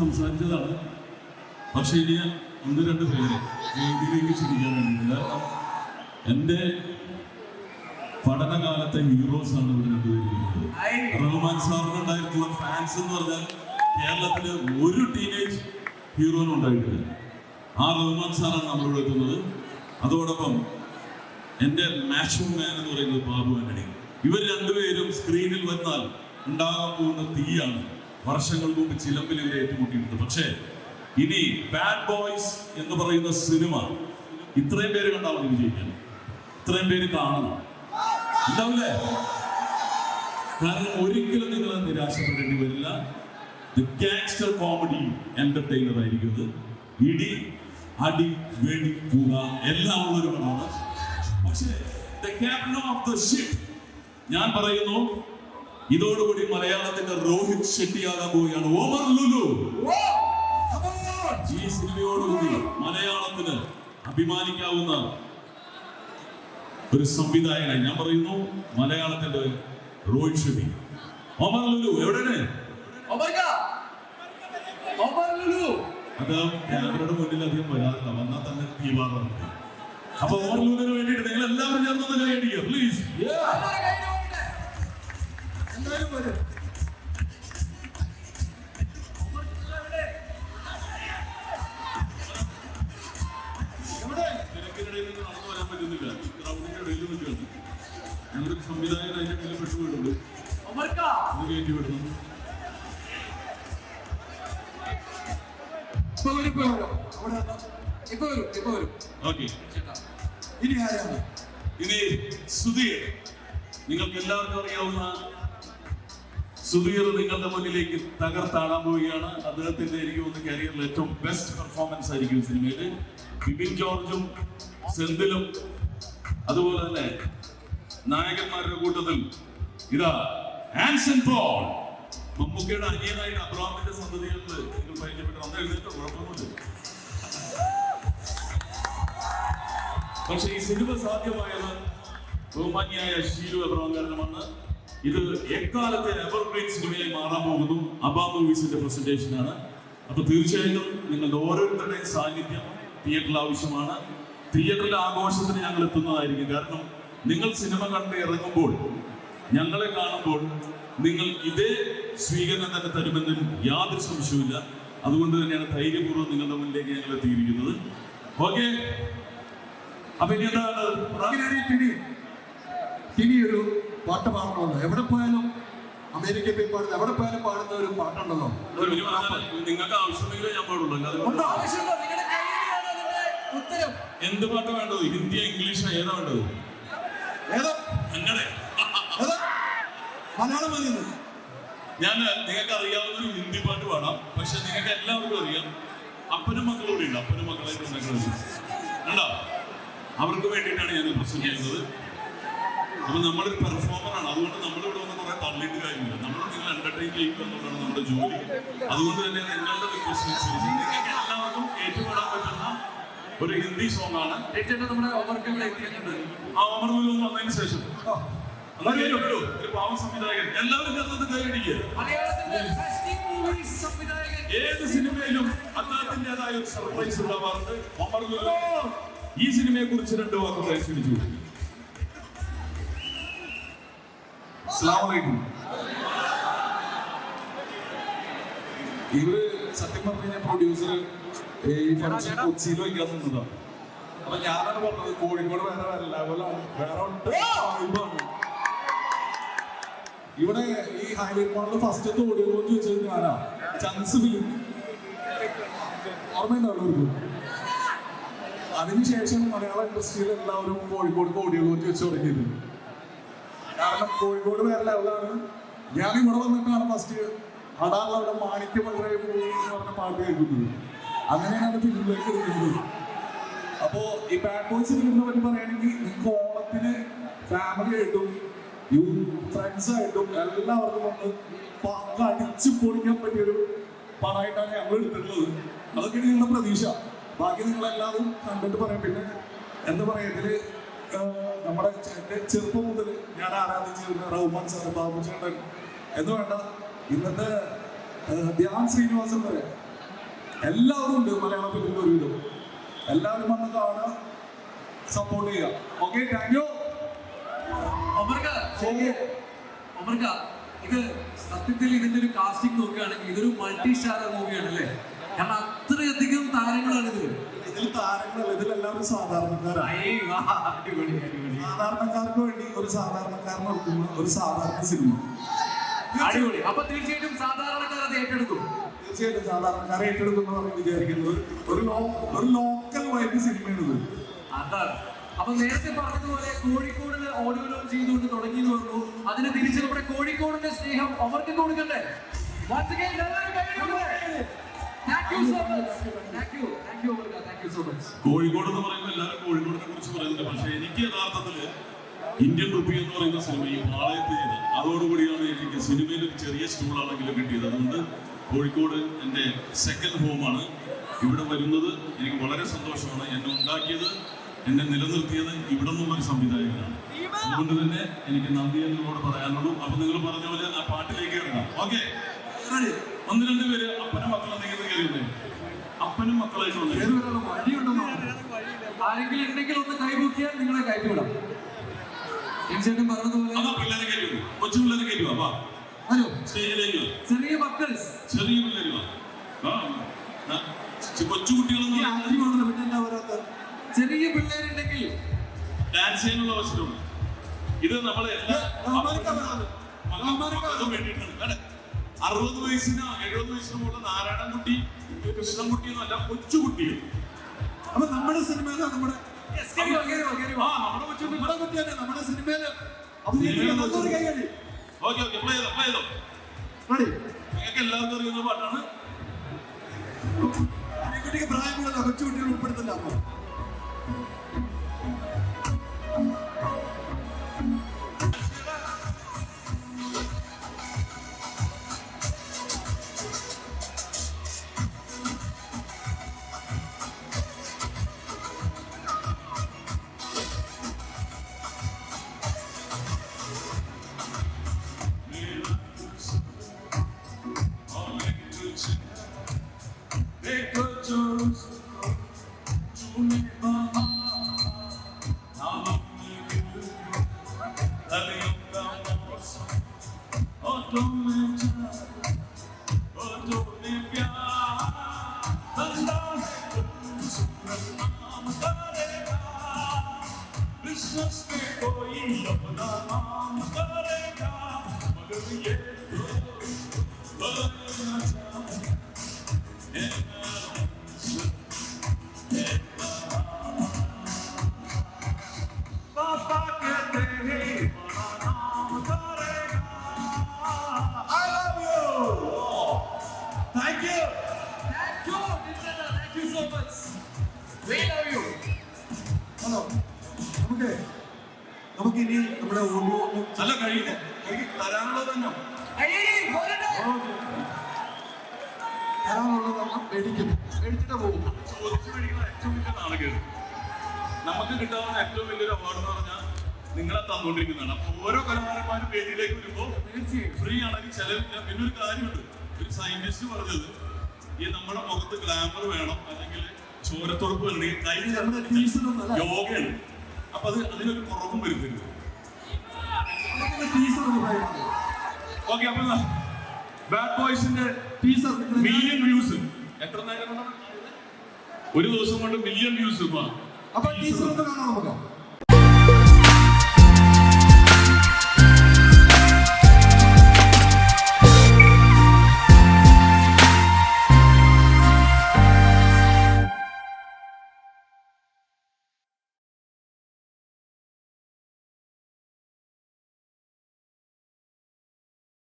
സംസാരിച്ചതാണ്. പക്ഷേ ഇനി ഞാൻ ഒന്ന് രണ്ട് പേര് വേദിയിലേക്ക് ക്ഷണിക്കാൻ വേണ്ടിയില്ല എന്റെ പഠനകാലത്തെ ഹീറോസ് ആണ് ഇവിടെ രണ്ടുപേരിക്കുന്നത് റഹ്മാൻ സാറിന് ഉണ്ടായിട്ടുള്ള ഫാൻസ് എന്ന് പറഞ്ഞാൽ കേരളത്തിലെ ഒരു ടീനേജ് ഹീറോനും ഉണ്ടായിട്ടില്ല. ആ റഹ്മാൻ സാറാണ് നമ്മളിവിടെ എത്തുന്നത്. അതോടൊപ്പം എന്റെ മാഷോ മാൻ എന്ന് പറയുന്നത് ബാബു ആന്റണി. ഇവർ രണ്ടുപേരും സ്ക്രീനിൽ വന്നാൽ ഉണ്ടാകാൻ പോകുന്ന തീയാണ്. വർഷങ്ങൾ മുമ്പ് ചിലമ്പിൽ ഇവരെ ഏറ്റുമുട്ടിയിട്ടുണ്ട് പക്ഷേ ഇനി ബാഡ് ബോയ്സ് എന്ന് പറയുന്ന സിനിമ ഇത്രയും പേര് കണ്ടാൽ മതി വിജയിക്കാൻ ഇത്രയും പേര് കാണണം. ഉണ്ടാവില്ലേ കാരണം ഒരിക്കലും നിങ്ങൾ നിരാശപ്പെടേണ്ടി വരില്ല. ദി ഗാങ്സ്റ്റർ കോമഡി എന്റർടൈനർ ആയിരിക്കും ഇടി അടി വെടി പുക എല്ലാം ഉള്ളവരുമാണ് പക്ഷേ the captain of the ship ഞാൻ പറയുന്നു ഇതോടുകൂടി മലയാളത്തിന്റെ രോഹിത് ഷെട്ടിയാകാൻ പോവുകയാണ്. ഓമർ ലുലു. ഈ സിനിമയോടുകൂടി മലയാളത്തിന് അഭിമാനിക്കാവുന്ന ഒരു സംവിധായകനായി ഞാൻ പറയുന്നു മലയാളത്തിന്റെ രോഹിത് ഷെട്ടി. ഓമർ ലുലു എവിടെയാണ്? അത് ക്യാമറയുടെ മുന്നിൽ അധികം വരാറില്ല വന്നാൽ തന്നെ തീവാറുണ്ട് അപ്പൊ ഓമർ ലുലുവിന് വേണ്ടിയിട്ട് നിങ്ങൾ എല്ലാവരും ചേർന്ന് പ്ലീസ് സംവിധായകൻ അതിന്റെ അത് കയറ്റി വിടുന്നു ഇനി ആരാണ്? ഇനി സുധീർ. നിങ്ങൾക്ക് എല്ലാവർക്കും അറിയാവുന്ന സുധീർ നിങ്ങളുടെ മുന്നിലേക്ക് തകർത്താടാൻ പോവുകയാണ്. അദ്ദേഹത്തിന്റെ എനിക്ക് തോന്നുന്നു കരിയറിൽ ഏറ്റവും ബെസ്റ്റ് പെർഫോമൻസ് ആയിരിക്കും സിനിമയിൽ. ബിബിൻ ജോർജും സെന്തിലും അതുപോലെ തന്നെ നായകന്മാരുടെ കൂട്ടത്തിൽ ഇതാ ആൻസൺ പോൾ. മമ്മൂക്കയുടെ അനിയനായിട്ട് അബ്രാമിന്റെ സന്തതികളിൽ നിങ്ങൾ പരിചയപ്പെട്ട് വന്ന എഴുന്നേറ്റോ കുഴപ്പമൊന്നുമില്ല. പക്ഷെ ഈ സിനിമ സാധ്യമായത് ബഹുമാന്യായ ഷീലു അബ്രാം കാരണമാണ് ഇത് എക്കാലത്തെ എവർഗ്രീൻ സിനിമയായി മാറാൻ പോകുന്നു. അബാ മൂവീസിന്റെ പ്രസന്റേഷൻ ആണ് അപ്പൊ തീർച്ചയായിട്ടും നിങ്ങളുടെ ഓരോരുത്തരുടെയും സാന്നിധ്യം തിയേറ്ററിൽ ആവശ്യമാണ്. തിയേറ്ററിലെ ആഘോഷത്തിന് ഞങ്ങൾ എത്തുന്നതായിരിക്കും. കാരണം നിങ്ങൾ സിനിമ കണ്ട് ഇറങ്ങുമ്പോൾ ഞങ്ങളെ കാണുമ്പോൾ നിങ്ങൾ ഇതേ സ്വീകരണം തന്നെ തരുമെന്ന് യാതൊരു സംശയവുമില്ല. അതുകൊണ്ട് തന്നെയാണ് ധൈര്യപൂർവം നിങ്ങളുടെ മുന്നിലേക്ക് ഞങ്ങൾ എത്തിയിരിക്കുന്നത്. ഓക്കെ. അപ്പൊ ഇനി എന്താണ്? ടിനി ഒരു പാട്ട് പാടണമല്ലോ എവിടെ പോയാലും അമേരിക്കയിൽ പോയി പാടുന്ന എവിടെ പോയാലും പാടുന്ന ഒരു പാട്ടുണ്ടല്ലോ. നിങ്ങൾക്ക് ആവശ്യമെങ്കിലേ ഞാൻ പാടുള്ളൂ. അല്ലാതെ നിങ്ങളുടെ കയ്യിലാണ് അതിന്റെ ഉത്തരം. എന്ത് പാട്ട് വേണ്ടത്? ഹിന്ദി ഇംഗ്ലീഷ് ഏതാ വേണ്ടത്? ഏതാ? അങ്ങനെ ഏതാ? മലയാളം മതി ഞാൻ നിങ്ങൾക്ക് അറിയാവുന്ന ഒരു ഹിന്ദി പാട്ട് പാടാം. പക്ഷെ നിങ്ങൾക്ക് എല്ലാവർക്കും അറിയാം. അപ്പനും മക്കളോടെ ഉണ്ട്. അപ്പനും മക്കളെ അവർക്ക് വേണ്ടിയിട്ടാണ് ഞാൻ പ്രസംഗിക്കുന്നത്. അപ്പൊ നമ്മളൊരു പെർഫോമർ ആണ്. അതുകൊണ്ട് നമ്മളിവിടെ വന്ന് കുറെ തള്ളിയിട്ട് കാര്യമില്ല നമ്മൾ നിങ്ങൾ എന്റർടൈൻ ചെയ്യുക എന്നുള്ളതാണ് നമ്മുടെ ജോലി. അതുകൊണ്ട് തന്നെ നിങ്ങളുടെ റിക്വസ്റ്റ് അനുസരിച്ച് നിങ്ങൾക്ക് എല്ലാവർക്കും ഏറ്റുപെടാൻ പറ്റുന്ന ഒരു ഹിന്ദി സോങ് ആണ്. ചേട്ടൻ നമ്മുടെ ആ ഓമർവിൽ വന്നതിന് ശേഷം. ഒരു പാവം സംവിധായകൻ. എല്ലാവരും ചേർന്നത് കൈയടിക്കുക മലയാളത്തിന്റെ ഫസ്റ്റ് മൂവീസ് സംവിധായകൻ. ഏത് സിനിമയിലും അദ്ദേഹത്തിന്റെതായ ഒരു സർപ്രൈസ് ഉണ്ടാവാറുണ്ട് ഈ സിനിമയെ കുറിച്ച് രണ്ട് വാക്ക് പരിശീലിച്ചു അസ്സലാമലൈക്കും ഇവർ സത്യം പറഞ്ഞു കഴിഞ്ഞാൽ പ്രൊഡ്യൂസർ ഈ ഫംഗ്ഷൻ കൊച്ചിയിൽ വയ്ക്കാൻ നിന്നതാ. അപ്പൊ ഞാനാണ് പറഞ്ഞത് കോഴിക്കോട് വേറെ ലെവലാണ് വേറെ ഉണ്ട് ഇവിടെ ഈ ഹൈലൈറ്റ് മോഡൽ ഫസ്റ്റ് ഓഡിയോ ചോദിച്ചത് ഞാനാ. ചങ്സ് ഫിലിം ഓർമ്മയുണ്ടാവുള്ളൂ അതിനുശേഷം മലയാള ഇൻഡസ്ട്രിയിൽ എല്ലാവരും കോഴിക്കോട് ഓഡിയോ ചോദിച്ചു തുടങ്ങിയത്. കാരണം കോഴിക്കോട് വേറെ ലെവലാണ് ഞാൻ ഇവിടെ വന്നിട്ടാണ് ഫസ്റ്റ് അവിടെ മാണിക്യം വളരെ പോയി എന്ന് പറഞ്ഞ പാട്ട് കേൾക്കുന്നത്. അങ്ങനെയാണ് ഫിലിമിലേക്ക് എടുക്കുന്നത് അപ്പോ ഈ ബാഡ് ബോയ്സ് ഫിലിമിനെ പറ്റി പറയുകയാണെങ്കിൽ നിങ്ങൾക്ക് ഓണത്തിന് ഫാമിലി ആയിട്ടും യൂ ഫ്രണ്ട്സ് ആയിട്ടും എല്ലാവർക്കും വന്ന് പക്ക അടിച്ചു പൊളിക്കാൻ പറ്റിയൊരു പടമായിട്ടാണ് ഞങ്ങൾ എടുത്തിട്ടുള്ളത്. അതൊക്കെയാണ് നിങ്ങളുടെ പ്രതീക്ഷ. ബാക്കി നിങ്ങളെല്ലാവരും കണ്ടിട്ട് പറയാം. പിന്നെ എന്താ പറയാ ഇതിൽ നമ്മുടെ എന്റെ എന്റെ ചെറുപ്പം മുതൽ ഞാൻ ആരാധിച്ചിരുന്ന റഹ്മാൻ സാർ ബാബു ചേട്ടൻ എന്ന് വേണ്ട. ഇന്നത്തെ ധ്യാൻ ശ്രീനിവാസൻ വരെ എല്ലാവരും ഉണ്ട് മലയാള ഫിലിമിൽ ഒരുവിധം. എല്ലാവരും വന്ന് കാണുക സപ്പോർട്ട് ചെയ്യുക. Okay thank you. ഇത് സത്യത്തിൽ ഇതിന്റെ ഒരു കാസ്റ്റിംഗ് നോക്കുകയാണെങ്കിൽ ഇതൊരു മൾട്ടി സ്റ്റാർ മൂവിയാണ് അല്ലേ കാരണം അത്രയധികം താരങ്ങളാണ് ഇതിൽ ഇതിൽ താരങ്ങൾ ഇതിലെല്ലാവരും സാധാരണക്കാരാണ് അടിപൊളി അടിപൊളി. സാധാരണക്കാർക്ക് വേണ്ടി ഒരു സാധാരണക്കാരൻ എടുക്കുന്ന ഒരു സാധാരണ സിനിമ. അടിപൊളി. അപ്പൊ തീർച്ചയായിട്ടും സാധാരണക്കാർ അത് ഏറ്റെടുക്കും. തീർച്ചയായിട്ടും സാധാരണക്കാരെ ഏറ്റെടുക്കുന്നു എന്ന് വിചാരിക്കുന്നത് ഒരു ഒരു ലോക്കൽ വൈബ് സിനിമയാണ് ഇത്. അതാണ്. അപ്പൊ നേരത്തെ പറഞ്ഞതുപോലെ കോഴിക്കോടിന് ഓഡിയോ ലോഞ്ച് ചെയ്തുകൊണ്ട് തുടങ്ങി എന്ന് പറഞ്ഞു. അതിന് തിരിച്ച് നമ്മുടെ കോഴിക്കോടിന്റെ സ്നേഹം അവർക്ക് കൊടുക്കണ്ടേ? കോഴിക്കോട് എന്ന് പറയുമ്പോൾ എല്ലാവരും കോഴിക്കോടിനെ കുറിച്ച് പറയുന്നുണ്ട്. പക്ഷെ എനിക്ക് യഥാർത്ഥത്തിൽ ഇന്ത്യൻ റുപ്പി എന്ന് പറയുന്ന സിനിമ ഈ പാളയത്ത് ചെയ്ത് അതോടുകൂടിയാണ് എനിക്ക് സിനിമയിൽ ഒരു ചെറിയ സ്റ്റൂളാണെങ്കിലും കിട്ടിയത്. അതുകൊണ്ട് കോഴിക്കോട് എന്റെ സെക്കൻഡ് ഹോമാണ് ഇവിടെ വരുന്നത് എനിക്ക് വളരെ സന്തോഷമാണ്. എന്നെ ഉണ്ടാക്കിയത് എന്നെ നിലനിർത്തിയത് ഇവിടെ ഒരു സംവിധായകനാണ്. അതുകൊണ്ട് തന്നെ എനിക്ക് നന്ദി എന്നോട് പറയാനുള്ളൂ. അപ്പൊ നിങ്ങൾ പറഞ്ഞ പോലെ ആ പാട്ടിലേക്ക് ഇറങ്ങാം. ഓക്കെ? ഒന്ന് രണ്ട് പേര് അപ്പനും മക്കളും എന്തെങ്കിലും കയറിയില്ലേ അപ്പനും മക്കളായിട്ട് വന്നേ. വഴിയുണ്ടെന്നോ ആരെങ്കിലും ഉണ്ടെങ്കിൽ ഒന്ന് കൈപൊക്കിയാൽ നിങ്ങളെ കയറ്റിവിടാം. തീർച്ചയായിട്ടും പറഞ്ഞതുപോലെ പിള്ളേരെ കയറ്റി കൊച്ചു പിള്ളേരെ കയറ്റി വാ. ഹലോ സ്റ്റേജിലേക്ക് ചെറിയ മക്കൾ ചെറിയ പിള്ളേര് വാ. കൊച്ചു കുട്ടികളെന്ന് പിന്നെ വരാത്ത? ചെറിയ പിള്ളേരുണ്ടെങ്കിൽ ഡാൻസ് ചെയ്യാനുള്ള അവസരമുണ്ട്. ഇത് നമ്മളെ വേണ്ടിയിട്ടാണ്? അറുപത് വയസ്സിനോ എഴുപത് വയസ്സിനോ ഉള്ള നാരായണൻകുട്ടി കൃഷ്ണൻകുട്ടി എന്നല്ല കൊച്ചുകുട്ടികൾ അപ്പൊ നമ്മുടെ സിനിമയില നമ്മുടെ നമ്മുടെ സിനിമയിൽ എല്ലാവർക്കും അറിയുന്ന പാട്ടാണ്. കുട്ടിക്ക് പ്രായമുള്ള കൊച്ചു കൊച്ചുകുട്ടികൾ ഉൾപ്പെടുത്തില്ല 我们 We love you. ഹലോ നമുക്ക് നമുക്കിനി നമ്മുടെ അല്ല കഴിയില്ല തരാനുള്ളത് തന്നെ. തരാനുള്ളത് നമ്മൾ മേടിക്കും മേടിച്ചിട്ട് പോകും. ചോദിച്ചു മേടിക്കുന്ന ഏറ്റവും വലിയ നാണക്കേട്. നമുക്ക് കിട്ടാവുന്ന ഏറ്റവും വലിയൊരു അവാർഡ് എന്ന് പറഞ്ഞാൽ നിങ്ങളെ തന്നുകൊണ്ടിരിക്കുന്നതാണ്. അപ്പൊ ഓരോ കലാകാരന്മാരും വേദിയിലേക്ക് വരുമ്പോൾ. ഫ്രീ ആണെങ്കിൽ ചെലവില്ല. പിന്നെ ഒരു കാര്യമുണ്ട്. ഒരു സയന്റിസ്റ്റ് പറഞ്ഞത് ഈ നമ്മുടെ മുഖത്ത് ഗ്ലാമർ വേണം അല്ലെങ്കിൽ ടീച്ചറൊന്നല്ല യോഗയാണ്. അപ്പൊ അത് അതിനൊരു കുറവും വരുന്നില്ല ടീച്ചർ ഓക്കെ അപ്പൊ ബാഡ് ബോയ്സിന്റെ ടീസർ മില്യൺ വ്യൂസ് എത്ര നേരം? ഒരു ദിവസം കൊണ്ട് മില്യൺ വ്യൂസ് അപ്പൊ ടീച്ചർ ഒന്ന് കാണാം നമുക്ക്.